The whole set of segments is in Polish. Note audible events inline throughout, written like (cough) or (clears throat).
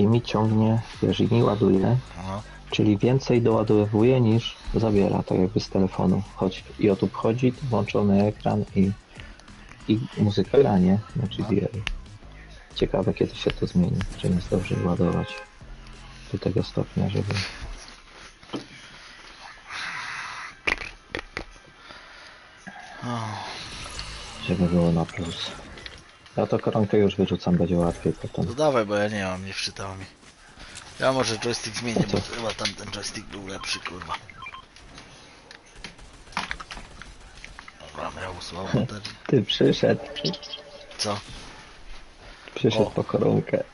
i mi ciągnie, wiesz, i mi ładuje, No. czyli więcej doładowuje niż zabiera, tak jakby z telefonu. Choć i od wchodzi włączony ekran i, i muzyka gra, nie? Na GBA. Ciekawe kiedy się to zmieni, czy nie zdąży ładować do tego stopnia, żeby... Żeby było na plus. Ja to koronkę już wyrzucam, będzie łatwiej potem. To dawaj, bo ja nie mam, nie wczytało mi. Ja może joystick zmienię, No bo chyba tamten joystick był lepszy, kurwa. Dobra, miał słabo baterii. (laughs) Ty przyszedł, przy, Co? przyszedł O. po koronkę.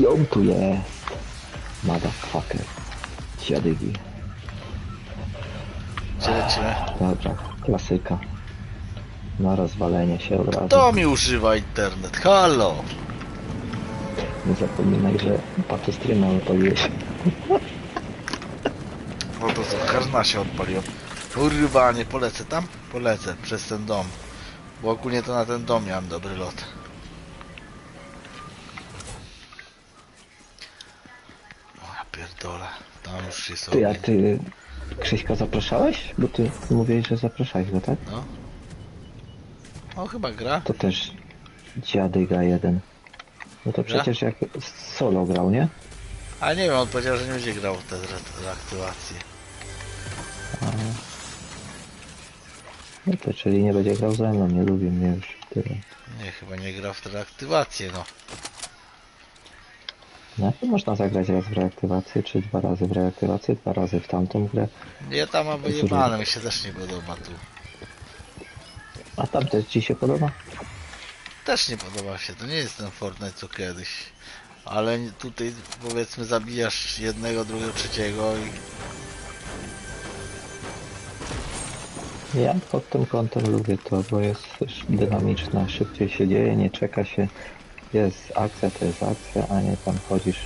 Ją tu jest. Motherfucker. Dziadygi. Gdzie lecimy? Dobra, klasyka. Na rozwalenie się od razu. To mi używa internet, halo! Nie zapominaj, że pato streama odpaliłeś. No to co, karna się odpaliłem. Kurwa, nie polecę tam? Polecę, przez ten dom. Bo ogólnie to na ten dom miałem dobry lot. Ty, a ty Krzyśka zapraszałeś? Bo ty mówiłeś, że zapraszałeś go, tak? No. O, chyba gra. To też dziadyga jeden. No to Gra? przecież jak solo grał, nie? A nie wiem, on powiedział, że nie będzie grał w te re- reaktywacje. No to czyli nie będzie grał ze mną, nie lubi mnie już. Tyle. Nie, chyba nie gra w te reaktywacje, no. To można zagrać raz w reaktywację, czy dwa razy w reaktywację, dwa razy w tamtą grę. Nie, tam mam wyjebane, mi się też nie podoba tu. A tam też ci się podoba? Też nie podoba się, to nie jest ten Fortnite co kiedyś. Ale tutaj powiedzmy zabijasz jednego, drugiego, trzeciego i Ja pod tym kątem lubię to, bo jest też dynamiczne, szybciej się dzieje, nie czeka się. Jest akcja, to jest akcja, a nie tam chodzisz.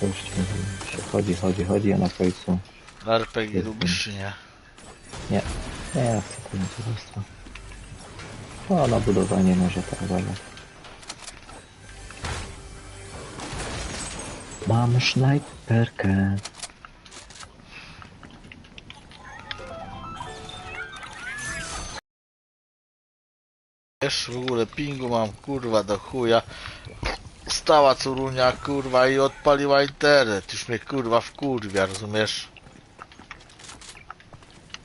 To już się chodzi, chodzi, chodzi, a na końcu RPG lubisz czy nie? nie. Nie, ja chcę to będzie zostało. O, na budowanie może tak ale. Mam snajperkę. Wiesz, w ogóle pingu mam, kurwa, do chuja. Stała curunia, kurwa, i odpaliła internet. Już mnie, kurwa, wkurwia, rozumiesz?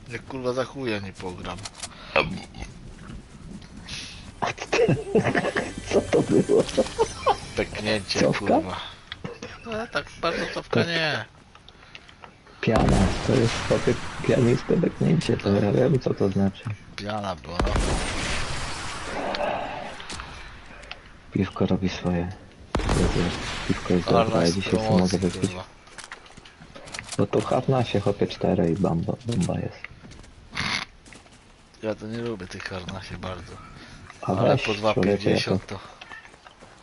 Jak, kurwa, za chuja nie pogram. (laughs) Co to było? Peknięcie, Cofka? kurwa. No, tak bardzo cofka nie. Piana. To jest chłopie pianiste beknięcie, to ja wiem co to znaczy. Piana była, no. Piwko robi swoje. Piwko jest dobre, ja dzisiaj co mogę wypić. No to hafna się chopie 4 i bamba, bomba jest. Ja to nie lubię tych harnasie bardzo. A Ale weź po człowieku, ja to 2,50 to...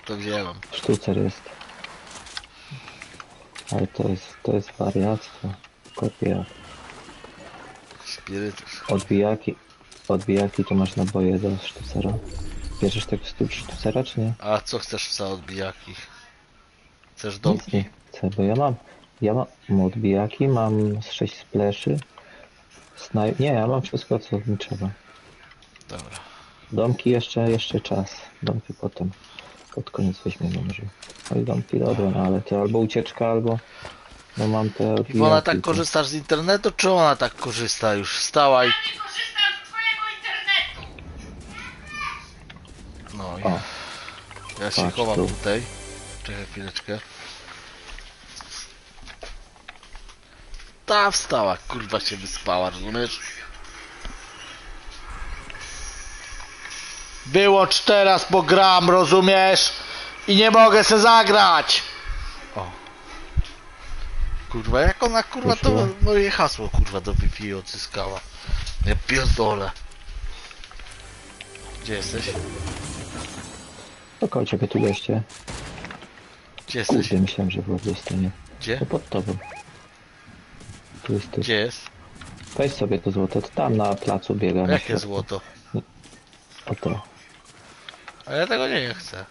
To wzięłam. sztucer jest. Ale to jest, to jest wariactwo. Kopia. Spirytus. Odbijaki, odbijaki to masz naboje do sztucera. Bierzesz tak stu sztucera czy nie? A co chcesz za odbijaki? Chcesz domki? chcę, bo ja mam, ja mam odbijaki, mam z 6 spleszy. Snaj... Nie, ja mam wszystko co mi trzeba. Dobra. Domki jeszcze, jeszcze czas. Domki potem. Pod koniec weźmiemy może. No i domki dobre, no ale to albo ucieczka, albo... No mam te odbijaki. tak korzystasz z internetu, czy ona tak korzysta już? Wstała i... korzystam z twojego internetu. No i... O, Ja się patrz chowam tu. tutaj. Czekaj chwileczkę. Ta wstała, kurwa się wyspała, rozumiesz? Wyłącz teraz, bo gram, rozumiesz? I nie mogę se zagrać! O. Kurwa, jak ona kurwa to moje hasło kurwa do Wi-Fi odzyskała. Ja pierdolę. Gdzie jesteś? To koło ciebie tu goście. Gdzie jesteś? Kurde, myślałem, że w łeb dostanie. Gdzie? No pod tobą. Tu jest ty. Gdzie jest? Weź sobie to złoto, to tam na placu biega. na Jakie środku. złoto? Oto. A ja tego nie chcę.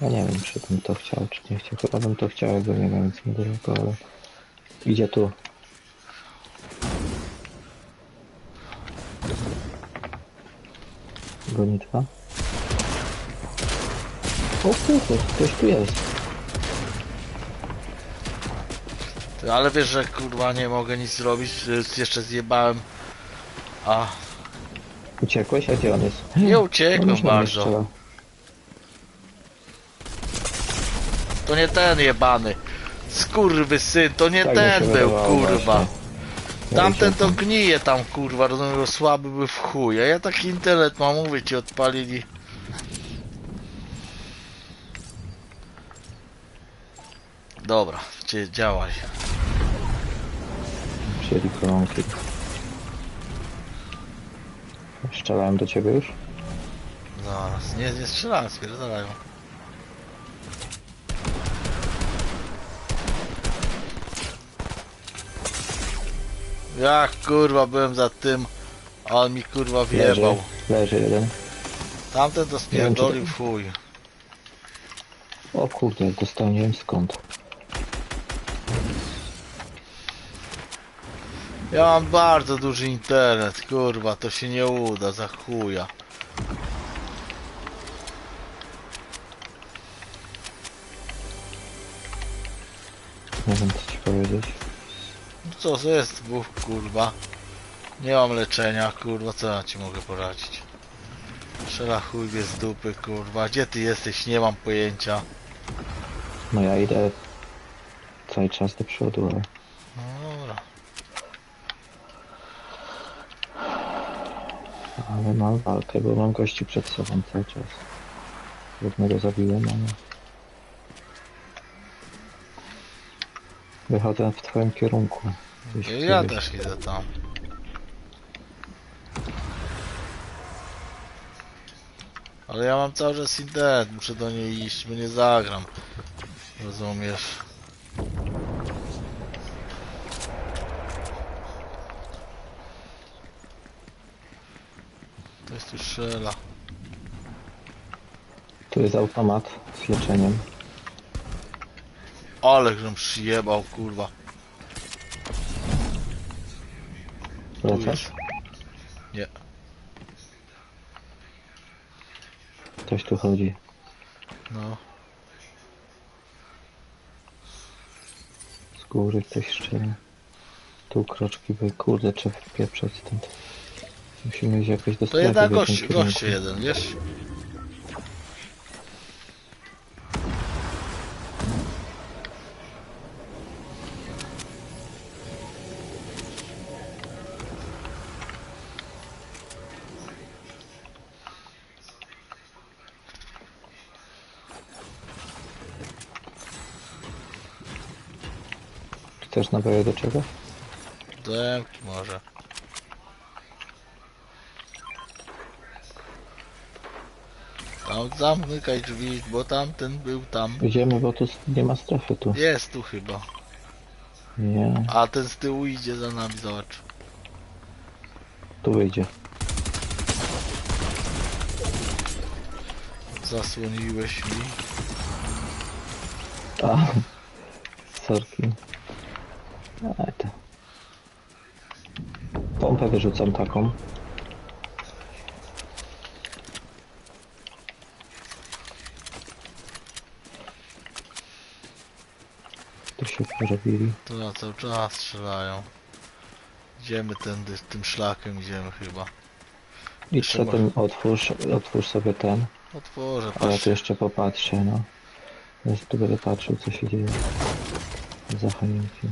Ja nie wiem, czy bym to chciał, czy nie chciał. Chyba bym to chciał, jakby nie miał nic niedaleko, ale... Idzie tu. Gonitwa. O kurde, ktoś tu jest. Ty, Ale wiesz, że kurwa nie mogę nic zrobić, y, jeszcze zjebałem. A, Uciekłeś? A gdzie on jest? nie On uciekłem już na mnie bardzo. To nie ten jebany. Skurwy syn, to nie Tak mi się ten był, wydawało kurwa. właśnie. Ja Tamten uciekłem. to gnije tam, kurwa, rozumiem, że słaby był w chuj. A ja taki internet mam, mówię ci, odpalili. Dobra, cie, działaj. Wzięli koronki. Strzelałem do ciebie już? Zaraz, nie, nie strzelałem, spierdalają. Jak kurwa byłem za tym, a on mi kurwa Leży, wjebał. leży jeden. Tamten to wiem, czy spierdolił chuj. O kurde, dostałem nie wiem skąd. Ja mam bardzo duży internet, kurwa, to się nie uda, za chuja. Nie wiem co ci powiedzieć. No co, to jest dwóch, kurwa. Nie mam leczenia, kurwa, co ja ci mogę poradzić? Strzela chuj z dupy, kurwa. Gdzie ty jesteś? Nie mam pojęcia. No ja idę cały czas do przodu, ale No dobra. Ale mam walkę, bo mam gości przed sobą cały czas. Jednego zabiłem, ale... Wychodzę w twoim kierunku. Ja gdzieś. też idę tam. Ale ja mam cały czas internet, muszę do niej iść, bo nie zagram. Rozumiesz? Tu strzela. Tu jest automat z leczeniem. Ale żem przyjebał, kurwa. Lecasz? Nie. Ktoś tu chodzi. No. Z góry ktoś strzela. Tu kroczki by kurde trzeba pieprzeć stąd. Musimy iść jakoś do To jednak gość, gościu jeden, wiesz? Chcesz naboje do czego? Demki może. Tam zamykaj drzwi, bo tamten był tam. Idziemy, bo tu nie ma strefy tu. Jest tu chyba. Nie, A ten z tyłu idzie za nami, zobacz. tu wyjdzie. Zasłoniłeś mi. A, (laughs) sorki. Ale to. Pompę wyrzucam taką. Tu porobili. To na cały czas strzelają. Idziemy tędy, tym szlakiem idziemy chyba. I Jeszcze co ten otwórz, otwórz sobie ten. Otworzę, A ja patrz. tu jeszcze popatrzę, no. Ja tu będę patrzył, co się dzieje. Za choinki.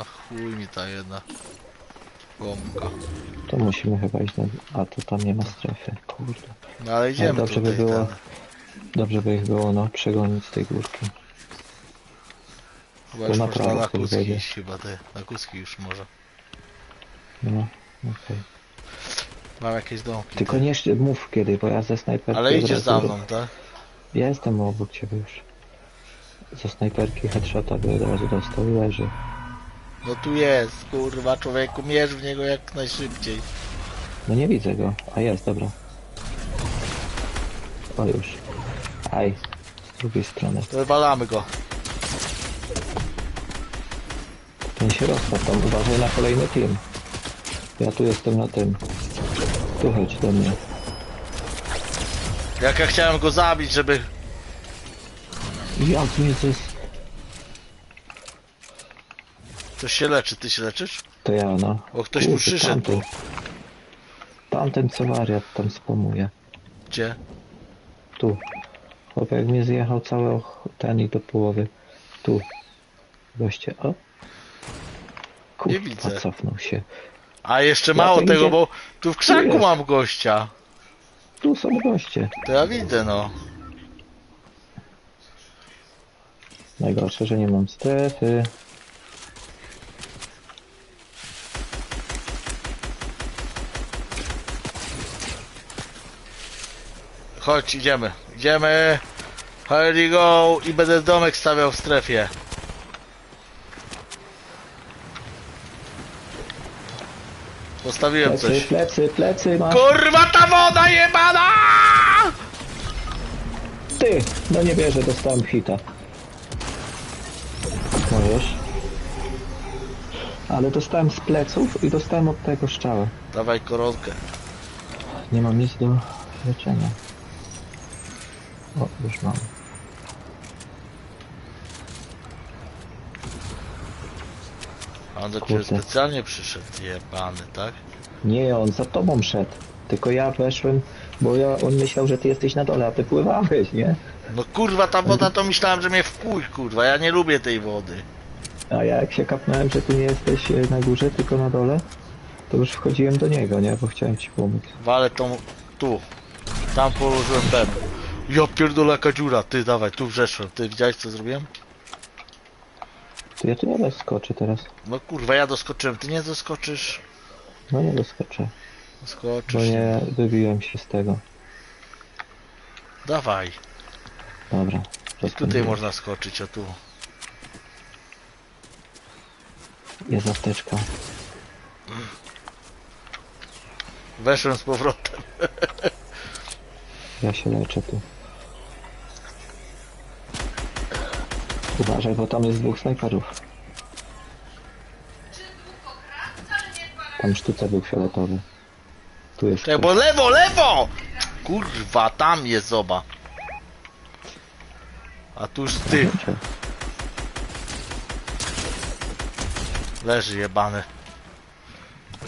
A chuj mi ta jedna bombka. To musimy chyba iść na... A, to tam nie ma strefy. Kurde. No ale idziemy dobrze by tutaj. było. ten. Dobrze by ich było, no, przegonić z tej górki. Chyba już na można prawo na kuski wejdzie. iść chyba te. Na kuski już może. No, okej. Mam jakieś domki. Tylko nie sz- mów kiedy, bo ja ze snajperki... Ale od idziesz razu za mną, tak? Ja jestem obok ciebie już. Ze snajperki headshota by od razu dostał i leży. No tu jest, kurwa, człowieku, mierz w niego jak najszybciej. No nie widzę go. A jest, dobra. O już. Aj. Z drugiej strony. To wywalamy go. Ten się rozpadł tam. Uważaj na kolejny team. Ja tu jestem na tym. Tu chodź do mnie. Jak ja chciałem go zabić, żeby... Jak Jezus. Ktoś się leczy, ty się leczysz? To ja no. Bo ktoś tu Kurde, przyszedł. Tamten, tamten co wariat tam spamuje. Gdzie? Tu. Chłopie, jak mnie zjechał cały och- ten i do połowy. Tu. Goście, o. Kurwa, widzę. cofnął się. A jeszcze mało tego, idzie- bo tu w krzaku jest. mam gościa. Tu są goście. To ja widzę, no. Najgorsze, że nie mam strefy. Chodź, idziemy. Idziemy. Here go. I będę domek stawiał w strefie. Postawiłem Plecy, coś. plecy, plecy masz. Kurwa ta woda jebana! Ty! No nie wierzę, dostałem hita. Możesz. Ale dostałem z pleców i dostałem od tego strzałę. Dawaj koronkę. Nie mam nic do leczenia. O, już mam. On do ciebie Kurde. specjalnie przyszedł, jebany, tak? Nie, on za tobą szedł. Tylko ja weszłem, bo ja, on myślał, że ty jesteś na dole, a ty pływałeś, nie? No kurwa ta woda to myślałem, że mnie wpój, kurwa. Ja nie lubię tej wody. A ja jak się kapnąłem, że ty nie jesteś e, na górze, tylko na dole, to już wchodziłem do niego, nie? Bo chciałem ci pomóc. Walę tą... tu. Tam położyłem ten. Ja pierdolę jaka dziura. Ty dawaj, tu wrzeszłem. Ty widziałeś co zrobiłem? To ja tu nie doskoczę teraz. No kurwa, ja doskoczyłem. Ty nie doskoczysz? No nie doskoczę, Doskoczysz. bo nie wybiłem się z tego. Dawaj. Dobra. I tutaj można skoczyć, a tu... Jest apteczka. Weszłem z powrotem. (laughs) Ja się leczę tu. Uważaj, bo tam jest dwóch snajperów. Tam sztuce był fioletowy. Tu jest bo lewo, lewo! Kurwa, tam jest zoba. A tu już ty. Leży jebany.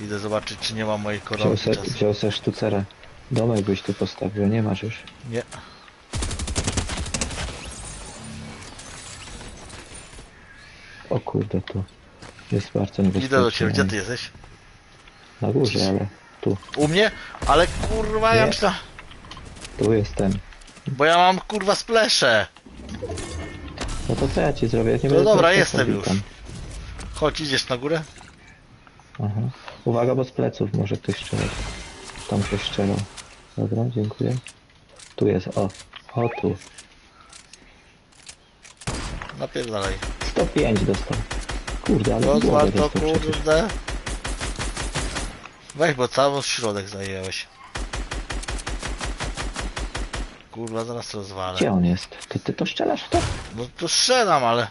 Idę zobaczyć, czy nie ma mojej Wziął koronki se, czasu. wziął se sztucerę. Domek byś tu postawił, nie masz już. Nie. O kurde, tu. Jest bardzo niebezpieczne. Idę do ciebie, gdzie ty jesteś? Na górze, ale tu. U mnie? Ale kurwa, ja Nie. myślę... Tu jest ten. Bo ja mam kurwa splesze. No to co ja ci zrobię? Ja nie To będę dobra, jestem już. Chodź, idziesz na górę? Aha. Uwaga, bo z pleców może ktoś strzelać. Tam ktoś strzelał. Dobra, dziękuję. Tu jest, o. O, tu. Napierdalaj. 105 dostał. Kurde, ale głowę Rozwal to dostał przecież. kurde. Weź, bo cały środek zajęłeś. Kurwa, zaraz rozwalę. Gdzie on jest? Ty, ty to strzelasz w to? No to strzelam, ale...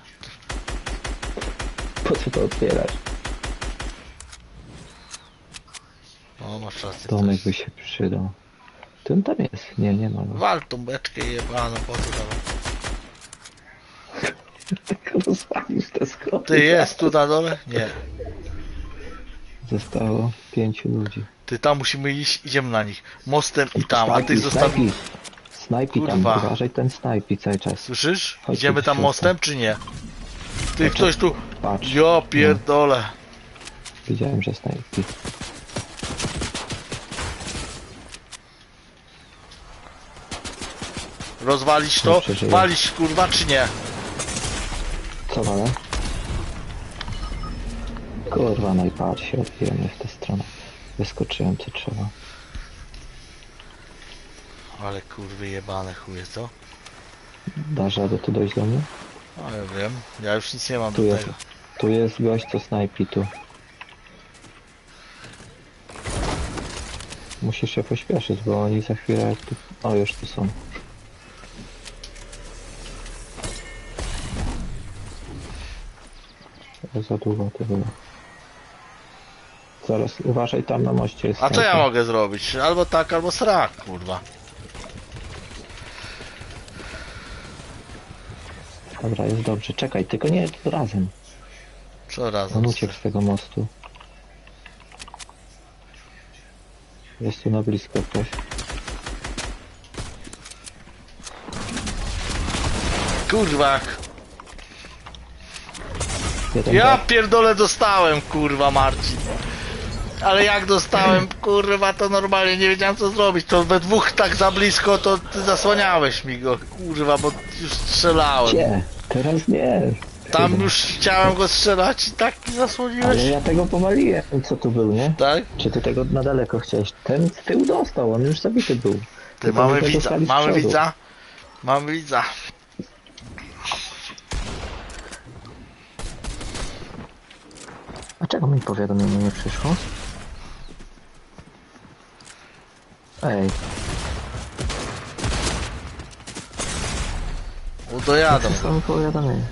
Po co to otwierasz? O, masz rację. Domek też. by się przydał. Ty on tam jest? Nie, nie ma. Wal tą beczkę jebaną, po co tam? (laughs) Rozwalisz te schody. Ty jest tu na dole? Nie. Zostało pięciu ludzi. Ty tam musimy iść, idziemy na nich. Mostem i tam, a ty Snajpi, zostawi... snajpi. Tam, Kurwa. uważaj ten snajpi cały czas. Słyszysz? Chodź Idziemy tu tam mostem, czy nie? Ty, ktoś tu... Patrz, Ja pierdolę. widziałem, że snajpi. Rozwalić to? Przeżyję. Walić, kurwa, czy nie? Co walę? Kurwa, no i patrz się odbijemy w tę stronę. Wyskoczyłem co trzeba. Ale kurwy jebane chuje, co? Dasz radę tu dojść do mnie? A ja wiem, ja już nic nie mam Tu do jest, tego. tu jest gość, co snajpi tu. Musisz się pośpieszyć, bo oni za chwilę jak tu... O, już tu są. Za długo to było. Zaraz, uważaj, tam na moście jest A co ja mogę zrobić? Albo tak, albo srak, kurwa. Dobra, jest dobrze. Czekaj, tylko nie razem. Co razem? On uciekł z tego mostu. Jest tu na blisko ktoś. Kurwa, jak- Jeden ja tak. pierdolę dostałem, kurwa Marcin. Ale jak dostałem, (clears throat) kurwa, to normalnie nie wiedziałem co zrobić. To we dwóch tak za blisko, to ty zasłaniałeś mi go, kurwa, bo już strzelałem. Gdzie? Teraz nie. Tam już chciałem go strzelać i tak mi zasłoniłeś. Ale ja tego powaliłem. Co tu był, nie? Tak? Czy ty tego na daleko chciałeś? Ten z tyłu dostał, on już zabity był. Ty Tylko mamy widza, mamy widza. Mamy widza. A czego mi powiadomienie nie przyszło? Ej, Udojadą przysłał go. mi powiadomienie.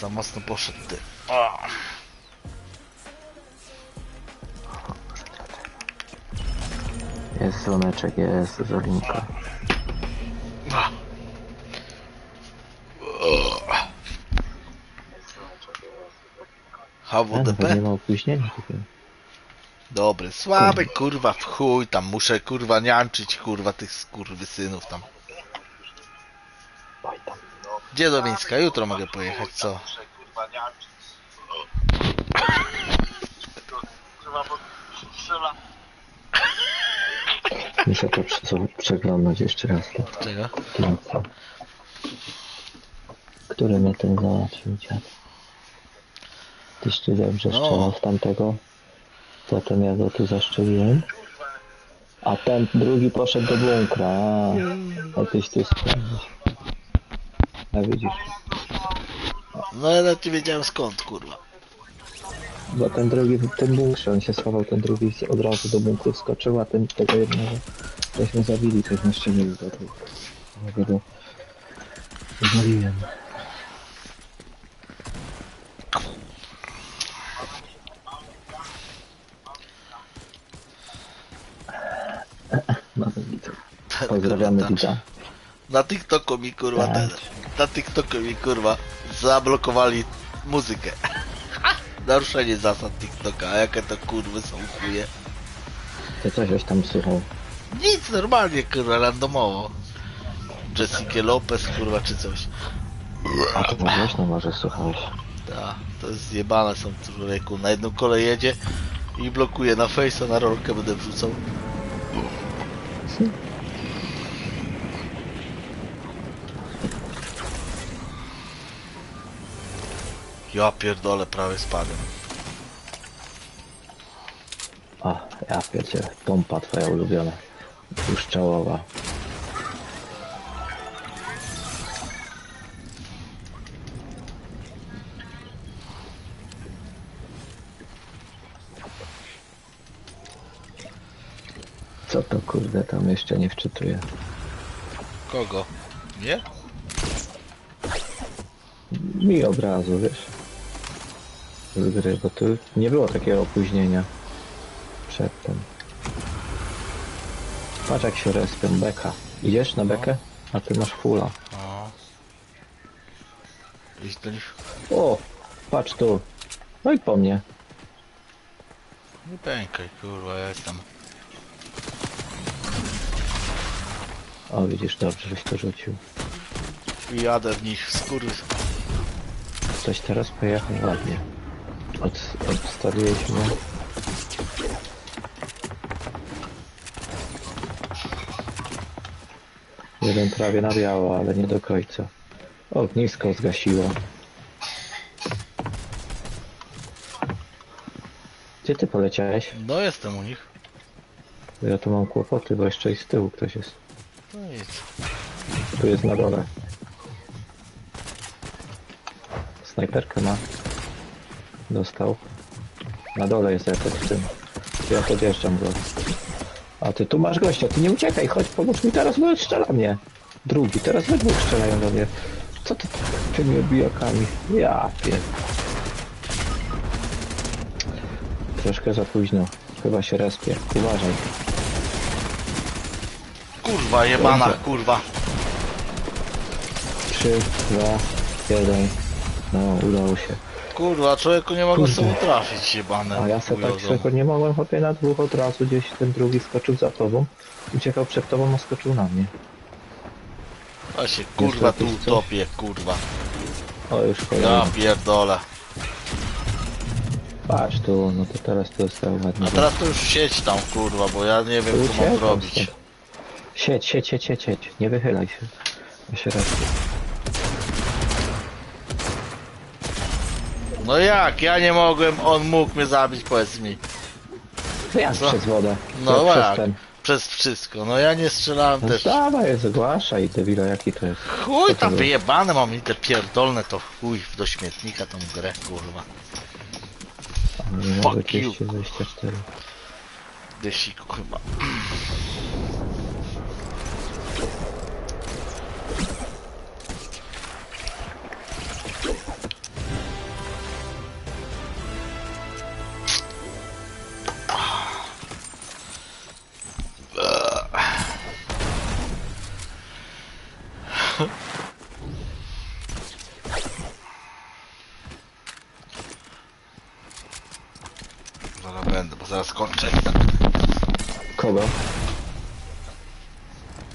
Za mocno poszedł ty. O. Jest zoneczek, jest zolinka. Ten nie ma opóźnienia tutaj. Dobry, słaby kurwa w chuj tam muszę kurwa niańczyć kurwa tych skurwysynów tam. Tam. Gdzie do Mińska? Jutro mogę pojechać, co? Muszę to prze- przeglądać jeszcze raz. To. Czego? Który mnie ten załatwił dziad? Tyś tu dobrze No. strzelał z tamtego. Zatem ja go tu zaszczeliłem. A ten drugi poszedł do bunkra. A, a tyś tu sprawdzisz. A widzisz. No ja nawet nie wiedziałem skąd kurwa. Bo ten drugi w tym bunkrze, on się schował, ten drugi od razu do bunkru wskoczył, a ten tego jednego żeśmy zabili, tośmy strzelili do tego. Ja go Zwaliłem. Mamy widzów. Pozdrawiamy widza. Na TikToku mi kurwa Tak. ten, na TikToku mi kurwa zablokowali muzykę. (laughs) Naruszenie zasad TikToka, a jakie to kurwy są chuje. Ty coś tam słuchał. Nic, normalnie kurwa, randomowo. Jessica Lopez kurwa czy coś. A to głośno może słuchałeś. Ta, to jest zjebane są człowieku. Na jedną kolej jedzie i blokuje na face'a, na rolkę będę wrzucał. Ja pierdolę, prawie spadłem. A, ja pierdzie, pompa twoja ulubiona. Puszczałowa. Co to kurde tam jeszcze nie wczytuję? Kogo? Nie? Mi obrazu, wiesz? Z gry, bo tu nie było takiego opóźnienia przedtem. Patrz jak się respią beka. Idziesz na bekę? A ty masz fulla. O. Iść do nich. O! Patrz tu. No i po mnie. Nie pękaj, kurwa, ja jestem. O, widzisz, dobrze, żeś to rzucił. Jadę w nich, skurwy. Ktoś teraz pojechał ładnie. Od, odstawiliśmy. Jeden prawie na biało, ale nie do końca. Ognisko zgasiło. Gdzie ty poleciałeś? No jestem u nich. Ja tu mam kłopoty, bo jeszcze i z tyłu ktoś jest. No nic. Tu jest na dole. Snajperkę ma. Dostał. Na dole jest efekt w tym. Ja podjeżdżam go. A ty tu masz gościa, ty nie uciekaj, chodź pomóż mi teraz, bo strzela mnie. Drugi, teraz we dwóch strzelają do mnie. Co ty tymi obijakami? Ja pier... Troszkę za późno. Chyba się respie. Uważaj. Kurwa, jebana, Dobrze. kurwa. 3, 2, 1. No, udało się. Kurwa, człowieku nie mogę Kurde. sobie trafić, jebane. A ja se tak chujozą. szybko nie mogłem chłopie na dwóch od razu, gdzieś ten drugi skoczył za tobą. Uciekał przed tobą, a skoczył na mnie. Ja się kurwa tu jakieś coś? utopię, kurwa. O, już Ja kolejny. pierdolę. Patrz tu, no to teraz to jest ładnie. A teraz to już siedź tam, kurwa, bo ja nie wiem, co mam Uciekam zrobić. stąd. Siedź, siedź, siedź, siedź, siedź. Nie wychylaj się. Ja się raz. No jak? Ja nie mogłem, on mógł mnie zabić, powiedz mi. Ja Co? przez wodę. No To przez jak? ten. Przez wszystko. No ja nie strzelałem No też. dawaj, zgłaszaj, debila, jaki to jest. Chuj to tam wyjebane mam i te pierdolne to chuj do śmietnika tą grę, kurwa. Fuck you. 224. Dysiku chyba.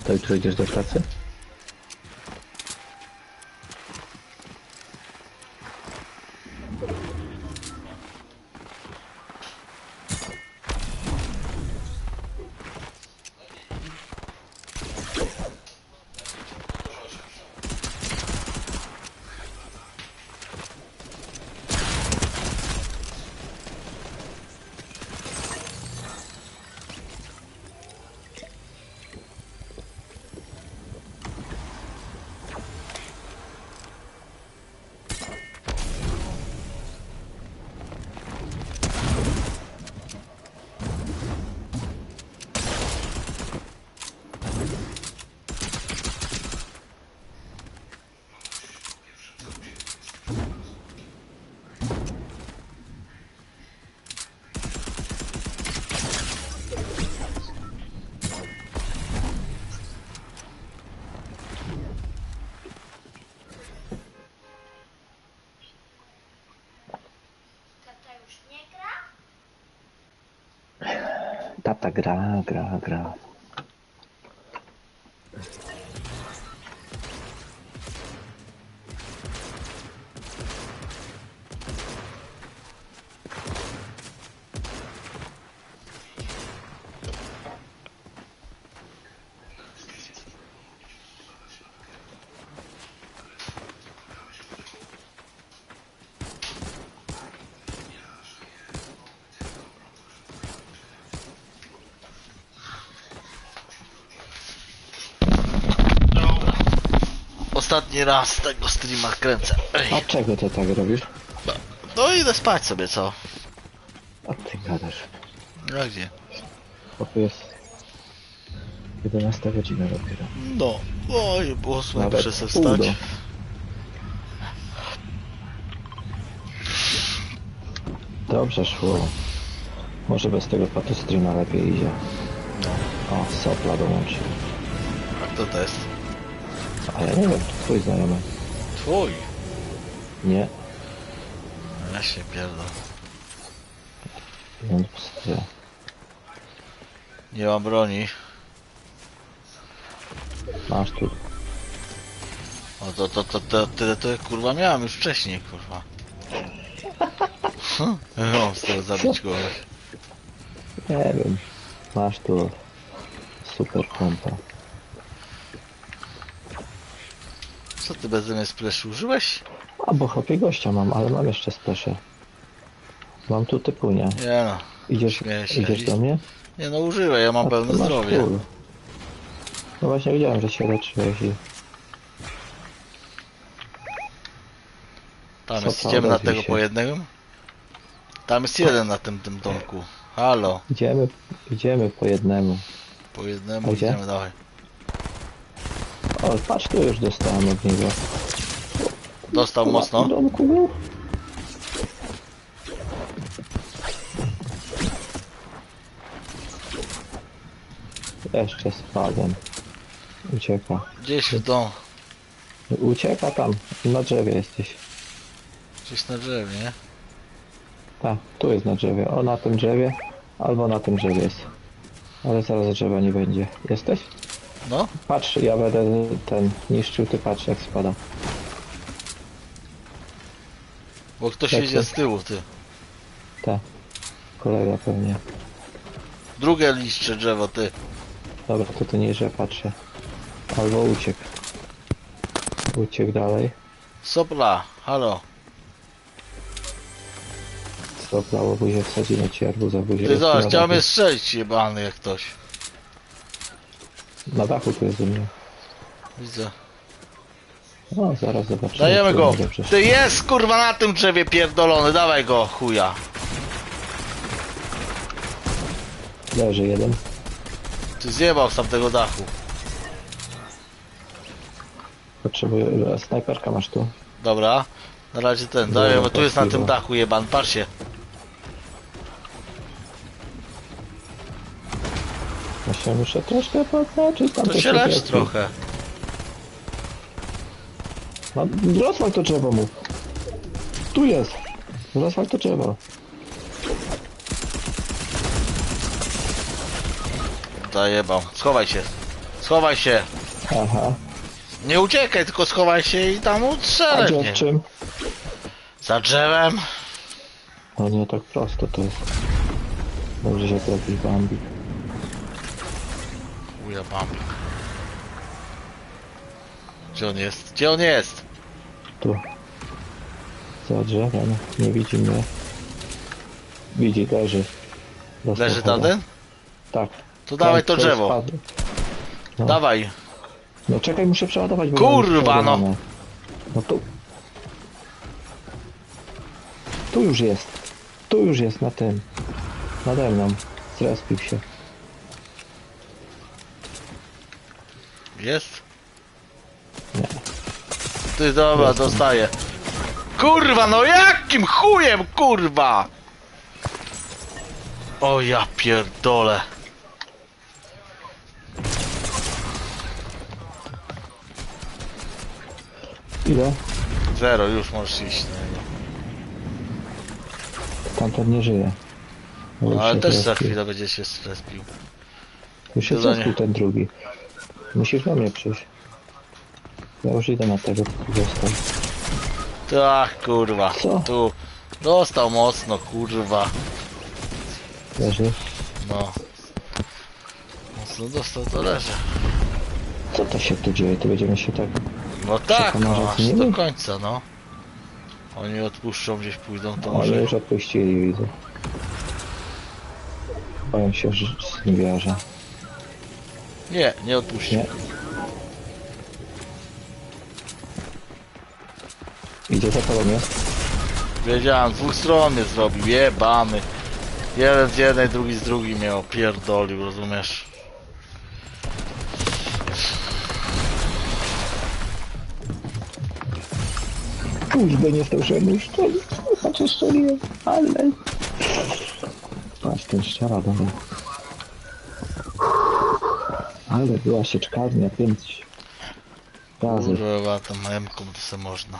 To jutro idziesz do pracy? Tata gra, gra, gra. Ostatni raz tego streama kręcę. Ej. A czego ty tak robisz? No idę spać sobie, co? A ty gadasz. No gdzie? Chłopie jest 11 godzina dopiero. No. Oj, było sobie Nawet muszę do. wstać. Dobrze szło. Może bez tego patu streama lepiej idzie. No. O, sopla dołączy. A kto to jest? A ja nie wiem, to twój znajomy. Twój. Nie? Ja się pierdolę. On pstrzy. Nie mam broni. Masz tu. O to, to, to, to, tyle to ja, kurwa miałem już wcześniej, kurwa. (laughs) No, z tego zabić kogoś. Nie wiem. Masz tu. Super pompa. Co ty bez mnie splash użyłeś? A bo chłopie gościa mam, ale mam jeszcze speszę. Mam tu typu, nie? Nie no. Idziesz, Śmieję się. idziesz do mnie? Nie no, używaj, ja mam A pełne zdrowie. full. No właśnie widziałem, że się leczyłeś i... Tam Co jest, to idziemy na odezwij tego się. po jednego? Tam jest jeden na tym, tym domku. Halo, Idziemy, idziemy po jednemu. po jednemu A gdzie? idziemy, dawaj. O, patrz, tu już dostałem od niego. Dostał na mocno. domku był? Jeszcze spadłem. Ucieka. Gdzieś w dom, Ucieka tam. Na drzewie jesteś. gdzieś na drzewie, nie? Tak, tu jest na drzewie. O, na tym drzewie. Albo na tym drzewie jest. Ale zaraz drzewa nie będzie. Jesteś? No, Patrz, ja będę ten niszczył, ty patrz jak spada. bo ktoś Tak, jedzie tak. z tyłu, ty. Tak. Kolega pewnie. Drugie liście drzewo, ty. Dobra, to ty niżej patrzę. Albo uciekł. Uciekł dalej. Sopla, halo. Stoplało buzię, wsadzimy ci arbuza buzię. Ty zobacz, na chciał dachu. mnie strzelić jebany jak ktoś. Na dachu tu jest u mnie. Widzę. No, zaraz zobaczymy. Dajemy go. będzie. Ty jest kurwa na tym drzewie pierdolony, dawaj go, chuja. Leży jeden. Ty zjebał z tamtego dachu. Potrzebuję... a Snajperka masz tu. Dobra. Na razie ten, bo tu jest na tym dachu jeban, patrz się. Muszę troszkę podznaczyć. Tam To się lecz trochę. No, rozwal to drzewo mu. Tu jest. Rozwal to drzewo. Zajebał. Schowaj się. Schowaj się. Aha. Nie uciekaj, tylko schowaj się i tam A gdzie mnie. czym? Za drzewem. No nie tak prosto to jest. Dobrze się trafisz Bambi. Bambik. Gdzie on jest? Gdzie on jest? Tu. Za drzewem. Nie widzi mnie. Widzi, leży. Dostał Leży chyba. tamten? Tak. To dawaj to drzewo. spadł. No. Dawaj. No czekaj, muszę przeładować. bo Kurwa, mam no. No tu. Tu już jest. Tu już jest na tym. Nade mną. Zrespił się. Jest? Nie. Ty dobra, dostaję. Kurwa, no jakim chujem, kurwa! O ja pierdolę. Ile? Zero, już możesz iść. Tamten nie żyje. No, ale też za chwilę będzie się strespił. Już się zrespił ten drugi. Musisz do mnie przyjść. Ja już idę na tego, tu został. Tak, kurwa. Co? Tu. Dostał mocno, kurwa. Leży. No. Mocno dostał, to leży. Co to się tu dzieje? Tu będziemy się tak... No tak, no, aż do końca, no. Oni odpuszczą, gdzieś pójdą, to Oni może... już odpuścili, widzę. Boją się, że zniebiarza. Nie, nie odpuścił. Nie. Idzie za tobą jest? Wiedziałem, z dwóch stron mnie zrobił, jebany. Jeden z jednej, drugi z drugiej mnie opierdolił, rozumiesz? Kurde, nie zdążyłem już strzelić. Znaczy strzeliłem, ale... Patrz, ten strzela do mnie. Ale była sieczkarnia, pięć razy. Kurwa, tam M-ką to se można.